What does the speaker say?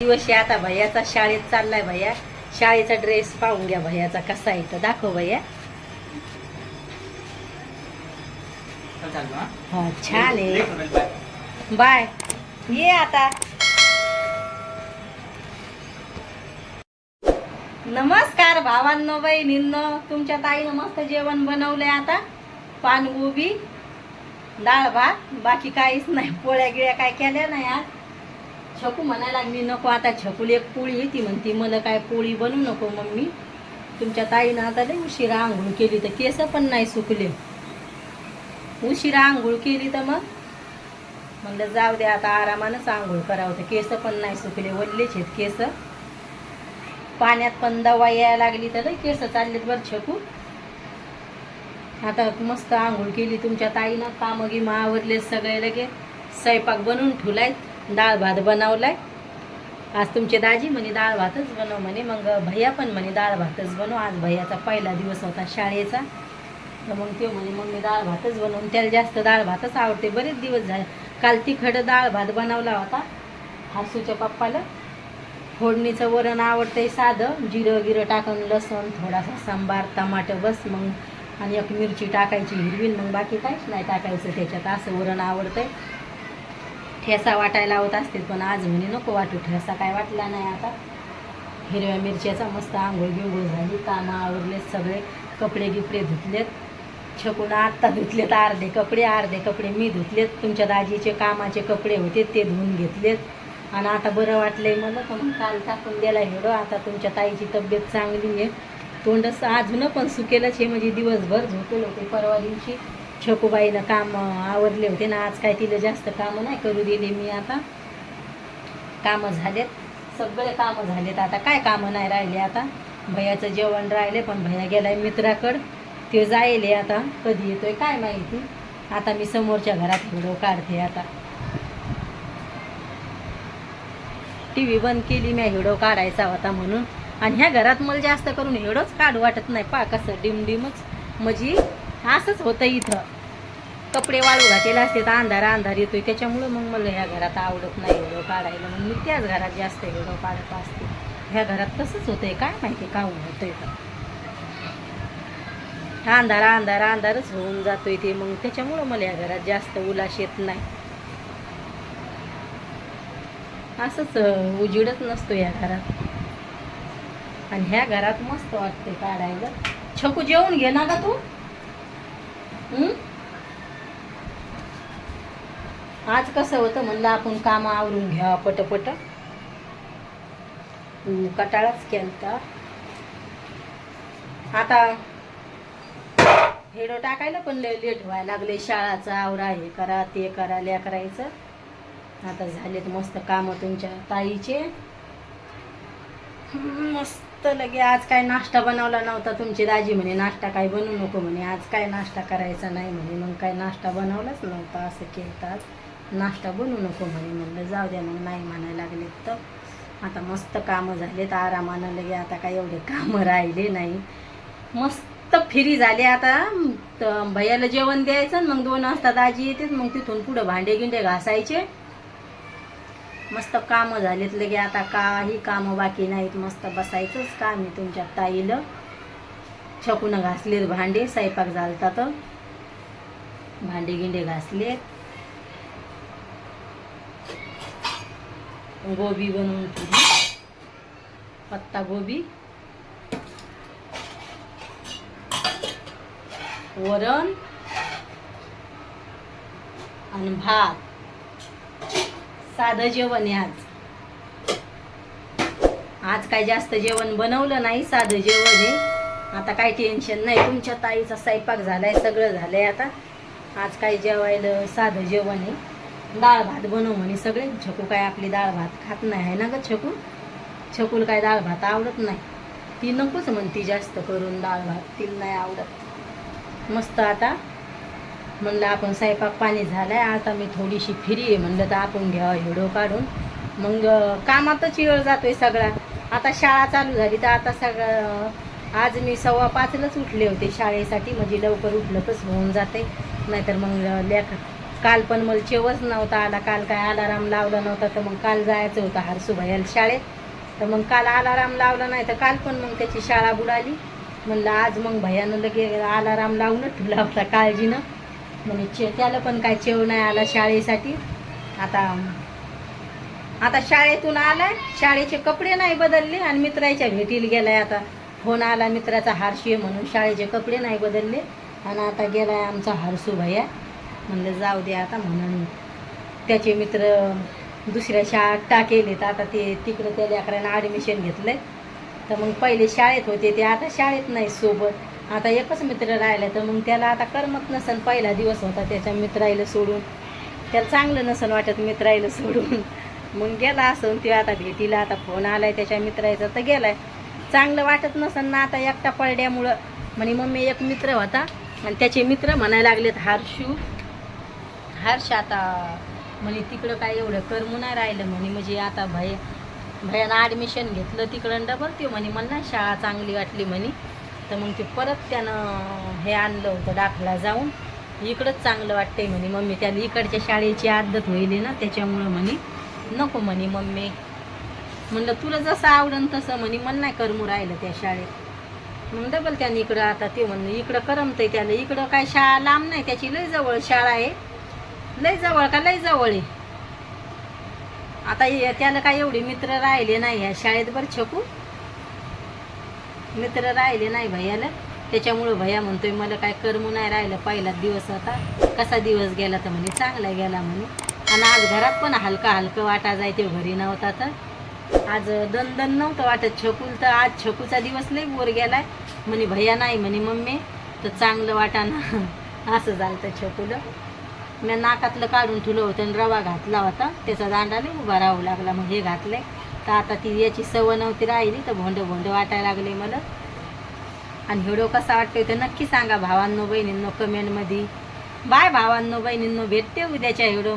दिवस आहे आता भैयाचा शाळेत चाललाय भैया. शाळेचा ड्रेस पाहून घ्या भैयाचा कसा आहे तर दाखव भैया. हा. छान आहे. बाय. ये आता. नमस्कार भावांनो बहिणींनो. तुमच्या ताईनं मस्त जेवण बनवलंय आता. पानगोबी डाळ भात बाकी काहीच नाही. पोळ्या गिळ्या काय केल्या नाही आज? छकू म्हणायला लागली नको आता छकूली एक पोळी येते म्हणती मला काय पोळी बनवू नको मम्मी. तुमच्या ताईनं आता लय उशिरा आंघोळ केली तर केस पण नाही सुकले. उशिरा आंघोळ केली तर मग? म्हणलं जाऊ दे आता आरामानंच आंघोळ करावं तर केस पण नाही सुकले वल्लेच आहेत केस. पाण्यात पण दवा यायला लागली तर लय केस चाललेत बरं छकू. आता मस्त आंघोळ केली तुमच्या ताईनं कामं महावरले सगळे लगे स्वयंपाक बनवून ठुलायत डाळ भात बनवलाय. आज तुमचे दाजी म्हणे डाळ भातच बनव म्हणे. मग भैया पण म्हणे डाळ भातच बनव. आज भैयाचा पहिला दिवस होता शाळेचा. तर मग ते म्हणे मग मी डाळ भातच बनवून त्याला जास्त डाळ भातच आवडते. बरेच दिवस झाले. काल तिखड डाळ भात बनवला होता हासूच्या पप्पाला. फोडणीचं वरण आवडतंय साधं. जिरं गिरं टाकून लसूण थोडासा सांबार टमाटर बस मग. आणि एक मिरची टाकायची हिरवी मग बाकी काहीच नाही टाकायचं. त्याच्यात असं वरण आवडतंय. ठेसा वाटायला होत असते पण आज म्हणे नको वाटू ठेसा काय वाटला नाही आता. हिरव्या मिरच्याचा मस्त आंघोळ बिंघोळ झाली कामं आवरले सगळे कपडे गिपडे धुतलेत. छकून आत्ता धुतलेत अर्धे कपडे अर्धे कपडे मी धुतलेत. तुमच्या दाजीचे कामाचे कपडे होते ते धुवून घेतलेत. आणि आता बरं वाटलंय मला तर मग काल टाकून दिला हेडो आता तुमच्या ताईची तब्येत चांगली आहे. तोंडस अजून पण सुकेलच हे म्हणजे दिवसभर झोपेल होते परवा दिवशी. छकूबाईनं काम आवरले होते ना आज काय तिला जास्त कामं नाही करू दिले मी आता. कामं झालेत सगळे कामं झालेत आता. काय कामं नाही राहिले आता? भैयाचं जेवण राहिले पण भैया गेलाय मित्राकडं. ते जायले आता कधी येतोय काय माहिती? आता मी समोरच्या घरात व्हिडिओ काढते आता. टी व्ही बंद केली मी हिडो काढायचा होता म्हणून. आणि ह्या घरात मला जास्त करून हिडोच काढू वाटत नाही. पा कसं डिमडिमच. म्हणजे असंच होतं इथं. कपडे वाळू घातलेले असते तर अंधार अंधार येतोय. त्याच्यामुळं मग मला ह्या घरात आवडत नाही व्हिडिओ काढायला. मग मी त्याच घरात जास्त व्हिडिओ काढत असते. ह्या घरात तसंच होतंय. काय माहिती का होतंय तर. अंधार अंधार अंधारच होऊन जातोय ते. मग त्याच्यामुळं मला ह्या घरात जास्त उलाश येत नाही. असंच उजिडच नसतो या घरात. आणि ह्या घरात मस्त वाटते काढायला. छकू जेवून घे ना का तू हं? आज कसं होतं म्हणलं आपण काम आवरून घ्या पटपट. कटाळाच केलता. आता हेडो टाकायला पण लय लेट व्हायला लागले. शाळाचा आवरा हे करा ते करा ल्या करायचं. आता झालेत मस्त कामं तुमच्या ताईचे. मस्त लगे. आज काय नाश्ता बनवला नव्हता तुमची दाजी म्हणे. नाश्ता काय बनवू नको म्हणे. आज काय नाश्ता करायचा नाही म्हणे. मग काय नाश्ता बनवलाच नव्हता असं केलं आज नाश्ता बनवू नको म्हणे. म्हणलं जाऊ द्या मग नाही म्हणायला लागले तर. आता मस्त कामं झालेत आरामानं लगे आता काय एवढे कामं राहिले नाही. मस्त फिरी झाले आता. तर भैयाला जेवण द्यायचं मग दोन वाजता दाजी येते मग तिथून पुढं भांडे गिंडे घासायचे. मस्त कामं झालेत लगे आता काही कामं बाकी नाहीत. मस्त बसायचंच काम आहे तुमच्या ताईला. छकून घासलेत भांडे स्वयंपाक झालता तर. भांडे गिंडे घासलेत. गोबी बनवून ठेवली. पत्ता गोबी. वरण. आणि भात. साधं जेवण आहे आज. आज काय जास्त जेवण बनवलं नाही साधं जेवण आहे. आता काय टेन्शन नाही. तुमच्या ताईचा स्वयंपाक झालाय सगळं झालंय आता. आज काय जेवायला साधं जेवण आहे. डाळ भात बनव म्हणे सगळे. छकू काय आपली डाळ भात खात नाही आहे ना ग छकू? छकूल काय डाळ भात आवडत नाही. ती नकोच म्हणती जास्त करून डाळ भात तिला नाही आवडत. मस्त आता म्हणलं आपण स्वयंपाक पाणी झालाय आता मी थोडीशी फिरी आहे म्हणलं तर आपण घ्या हिडो काढून. मग कामातच वेळ जातोय सगळा. आता शाळा चालू झाली तर आता सगळं आज मी सव्वा पाचलाच उठले होते शाळेसाठी म्हणजे लवकर उठलं तरच होऊन जाते. नाहीतर मग लेखा काल पण मला चेवच नव्हता आला काल काय अलाराम लावला नव्हता तर मग काल जायचं होतं हरसूबाईला शाळेत. तर मग काल अलाराम लावला नाही तर काल पण मग त्याची शाळा बुडाली. म्हणलं आज मग भयानं लगे अलाराम लावूनच ठेवला होता काळजीनं. म्हणे चे त्याला पण काय चेव नाही आला शाळेसाठी. आता आता शाळेतून आलाय शाळेचे कपडे नाही बदलले आणि मित्राच्या भेटीला गेलाय आता. फोन आला मित्राचा हारशी आहे म्हणून शाळेचे कपडे नाही बदलले. आणि आता गेलाय आमचा हारसू भैया म्हणलं जाऊ दे आता म्हणून. त्याचे मित्र दुसऱ्या शाळेत टाकेले तर आता ते तिकडं त्या लेकरांना ॲडमिशन घेतलं तर मग पहिले शाळेत होते ते आता शाळेत नाही सोबत. आता एकच मित्र राहिला तर मग त्याला आता करमत नसन. पहिला दिवस होता त्याच्या मित्राईला सोडून. त्याला चांगलं नसन वाटत मित्राईला सोडून. मग गेला असं ते आता भेटीला आता फोन आलाय त्याच्या मित्राचा तर गेलाय. चांगलं वाटत नसन ना आता एकटा पडल्यामुळं म्हणे मम्मी एक मित्र होता. आणि त्याचे मित्र म्हणायला लागलेत हर्षू हर्ष आता म्हणे तिकडं काय एवढं करमू नाही राहिलं म्हणे म्हणजे आता भय भयानं ॲडमिशन घेतलं तिकडं डबल ते म्हणे मला नाही शाळा चांगली वाटली म्हणे. तर मग ते परत त्यानं हे आणलं होतं दाखला जाऊन. इकडंच चांगलं वाटतंय म्हणे मम्मी त्याला इकडच्या शाळेची आदत होईल ना त्याच्यामुळं म्हणे नको म्हणे मम्मी. म्हणलं तुला जसं आवडन तसं म्हणे मन नाही करमू राहिलं त्या शाळेत. मग डबल त्याने इकडं आता ते म्हणणं इकडं करमतंय त्याला इकडं काय शाळा लांब नाही त्याची लय जवळ शाळा आहे. लय जवळ का? लय जवळ आहे. आता त्याला काय एवढे मित्र राहिले नाही ह्या शाळेत बरं छकू. मित्र राहिले नाही भैयाला त्याच्यामुळं भैया म्हणतोय मला काय करमू नाही राहिलं पहिलाच दिवस होता. कसा दिवस गेला तर म्हणे चांगला गेला म्हणे. आणि आज घरात पण हलका हलकं वाटा जायते घरी नव्हता तर. आज दन दन नव्हतं वाटत छकूल तर. आज छकूचा दिवस लई वर गेलाय. म्हणे भैया नाही म्हणे मम्मी तर चांगलं वाटा ना. असं झालं तर छकूलं. मी नाकातलं काढून ठेवलं होतं आणि रवा घातला होता. त्याचा दांडाने उभा राहू लागला मग हे घातलंय. तर आता ती याची सवय नव्हती राहिली तर भोंड भोंड वाटायला लागले मला. आणि व्हिडिओ कसा वाटतोय तर नक्की सांगा भावांनो बहिणींनो कमेंटमध्ये बाय भावांनो बहिणींनो भेटते उद्याच्या व्हिडिओ